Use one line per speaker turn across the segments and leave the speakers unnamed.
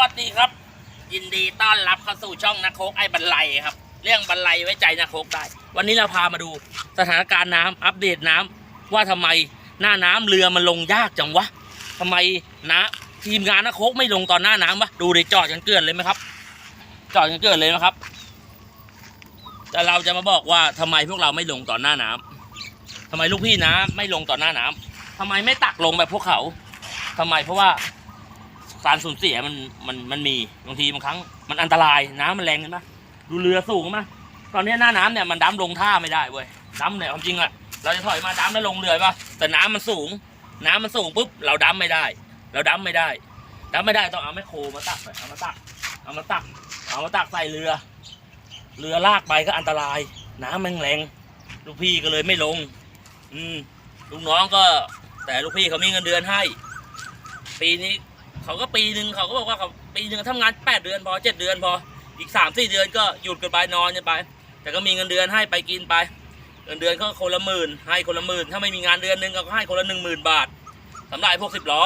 วัสดีครับ ยินดีต้อนรับเข้าสู่ช่องนักโคกไอ้บันไลครับ เรื่องบันไลไว้ใจนักโคกได้ วันนี้เราพามาดูสถานการณ์น้ำอัปเดตน้ำว่าทำไมหน้าน้ำเรือมันลงยากจังวะทำไมนะทีมงานนักโคกไม่ลงตอนหน้าน้ำวะดูเลยจอดกันเกลื่อนเลยไหมครับ จอดกันเกลื่อนเลยนะครับ แต่เราจะมาบอกว่าทำไมพวกเราไม่ลงตอนหน้าน้ำทำไมลูกพี่น้ำไม่ลงตอนหน้าน้ำทำไมไม่ตักลงแบบพวกเขาทำไมเพราะว่า การสูญเสียมันมันมันมีบางทีบางครั้ง มันอันตรายน้ำมันแรงเห็นไหมดูเรือสูงไหมตอนนี้หน้าน้ำเนี่ยมันดำลงท่าไม่ได้เว้ยดำเนี่ยความจริงอะเราจะถอยมาดำแล้วลงเรือป่ะแต่น้ำมันสูง น้ำมันสูงปุ๊บเราดำไม่ได้ เราดำไม่ได้ดำไม่ได้ต้องเอาแมคโครมาตักเอามาตักเอามาตักเอามาตักใส่เรือ เรือลากไปก็อันตราย น้ำมันแรงลูกพี่ก็เลยไม่ลง อืมลูกน้องก็ แต่ลูกพี่เขามีเงินเดือนให้ ปีนี้ เขาก็ปีหนึ่งเขาก็บอกว่าเขาปีหนึ่งทำงานแปดเดือนพอเจ็ดเดือนพออีกสามสี่เดือนก็หยุดกันไปนอนกันไป แต่ก็มีเงินเดือนให้ไปกินไปเงินเดือนก็คนละหมื่นให้คนละหมื่นถ้าไม่มีงานเดือนหนึงก็ให้คนละหนึ่งหมื่นบาทสำหรับไอพวกสิบล้อ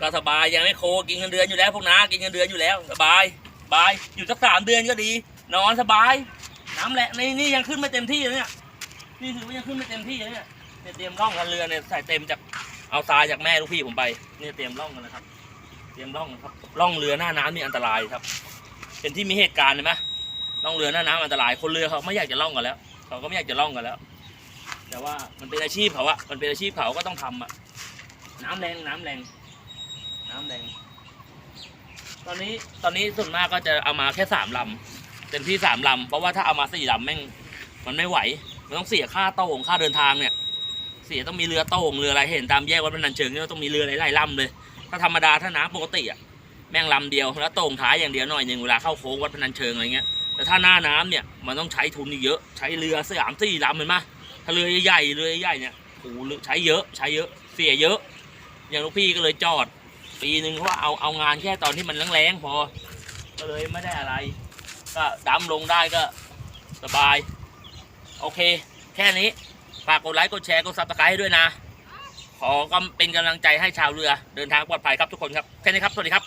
ก็สบายยังไม่โคกินเงินเดือนอยู่แล้วพวกน้ากินเงินเดือนอยู่แล้วสบายสบายอยู่สักสามเดือนก็ดี นอนสบายน้ำแหละนี่นี่ยังขึ้นไม่เต็มที่เลยเนี่ยนี่ถือว่ายังขึ้นไม่เต็มที่เลยเนี่ยเนี่ยเตรียมร่องกันเรือเนี่ยใส่เต็มจาก เอาทรายจากแม่ลูกพี่ผมไปเนี่ยเตรียมร่องกันนะครับ เตรียมร่องนะครับร่องเรือหน้าน้ำนี่อันตรายครับ เป็นที่มีเหตุการณ์เห็นไหมร่องเรือหน้าน้ำอันตราย คนเรือเขาไม่อยากจะร่องกันแล้วเขาก็ไม่อยากจะร่องกันแล้ว แต่ว่ามันเป็นอาชีพเขาอะมันเป็นอาชีพเขาก็ต้องทำอะน้ำแรงน้ำแรง น้ำแรง ตอนนี้ตอนนี้ส่วนมากก็จะเอามาแค่สามลำเต็มที่สามลำเพราะว่าถ้าเอามาสี่ลำแม่งมันไม่ไหวมันต้องเสียค่าโต้งค่าเดินทางเนี่ย เสียต้องมีเรือโต้งเรืออะไรเห็นตามแยกวัดพนัญเชิงเนี่ยต้องมีเรือหลายๆลำเลย ถ้าธรรมดาถ้าน้ำปกติอะแม่งลำเดียวแล้วโต่งท้ายอย่างเดียวหน่อยหนึ่งเวลาเข้าโค้งวัดพนัญเชิงอะไรเงี้ยแต่ถ้าหน้าน้ำเนี่ยมันต้องใช้ทุนเยอะใช้เรือสามสี่ลำเห็นไหมถ้าเรือใหญ่เรือใหญ่เนี่ยโอ้โหใช้เยอะใช้เยอะเสียเยอะ อย่างลูกพี่ก็เลยจอด ปีหนึ่งเพราะว่าเอาเอางานแค่ตอนที่มันแรงๆพอ ก็เลยไม่ได้อะไร ก็ดำลงได้ก็สบาย โอเค แค่นี้ ฝากกดไลค์กดแชร์กดซับสไครต์ให้ด้วยนะ ขอก็เป็นกำลังใจให้ชาวเรือเดินทางปลอดภัยครับทุกคนครับแค่นี้ครับสวัสดีครับ